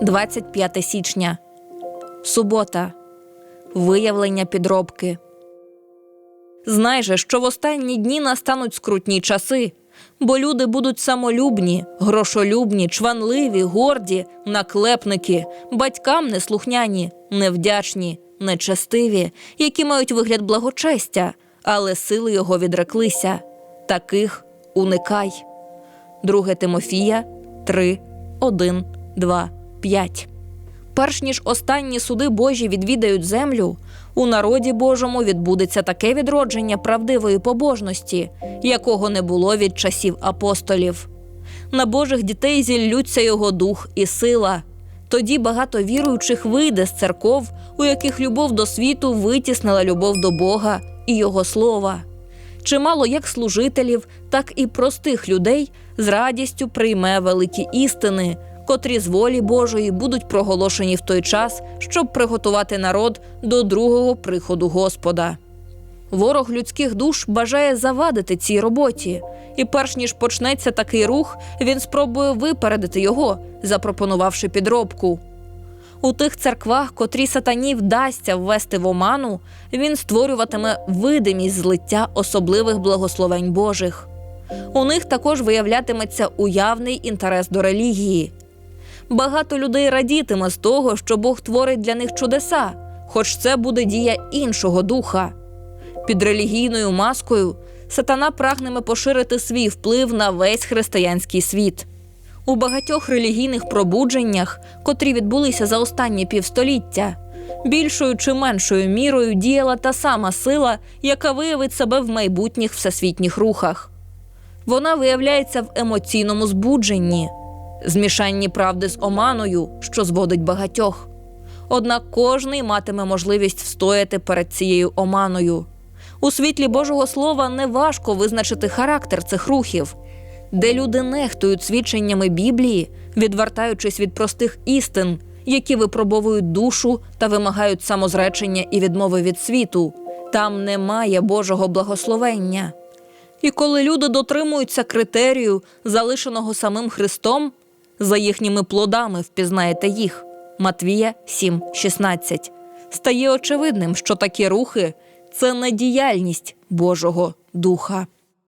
25 січня. Субота. Виявлення підробки. Знай же, що в останні дні настануть скрутні часи, бо люди будуть самолюбні, грошолюбні, чванливі, горді, наклепники, батькам неслухняні, невдячні, нечестиві, які мають вигляд благочестя, але сили його відреклися. Таких уникай. 2 Тимофія 3, 1, 2, 5. Перш ніж останні суди Божі відвідають землю, у народі Божому відбудеться таке відродження правдивої побожності, якого не було від часів апостолів. На Божих дітей зіллються його дух і сила. Тоді багато віруючих вийде з церков, у яких любов до світу витіснила любов до Бога і Його слова. Чимало як служителів, так і простих людей з радістю прийме великі істини, котрі з волі Божої будуть проголошені в той час, щоб приготувати народ до другого приходу Господа. Ворог людських душ бажає завадити цій роботі, і перш ніж почнеться такий рух, він спробує випередити його, запропонувавши підробку. У тих церквах, котрі сатані вдасться ввести в оману, він створюватиме видимість злиття особливих благословень Божих. У них також виявлятиметься уявний інтерес до релігії. Багато людей радітиме з того, що Бог творить для них чудеса, хоч це буде дія іншого духа. Під релігійною маскою сатана прагнеме поширити свій вплив на весь християнський світ. У багатьох релігійних пробудженнях, котрі відбулися за останні півстоліття, більшою чи меншою мірою діяла та сама сила, яка виявить себе в майбутніх всесвітніх рухах. Вона виявляється в емоційному збудженні, змішанні правди з оманою, що зводить багатьох. Однак кожний матиме можливість встояти перед цією оманою. У світлі Божого Слова неважко визначити характер цих рухів, де люди нехтують свідченнями Біблії, відвертаючись від простих істин, які випробовують душу та вимагають самозречення і відмови від світу. Там немає Божого благословення. І коли люди дотримуються критерію, залишеного самим Христом, за їхніми плодами впізнаєте їх. Матвія 7,16. Стає очевидним, що такі рухи це не діяльність Божого Духа.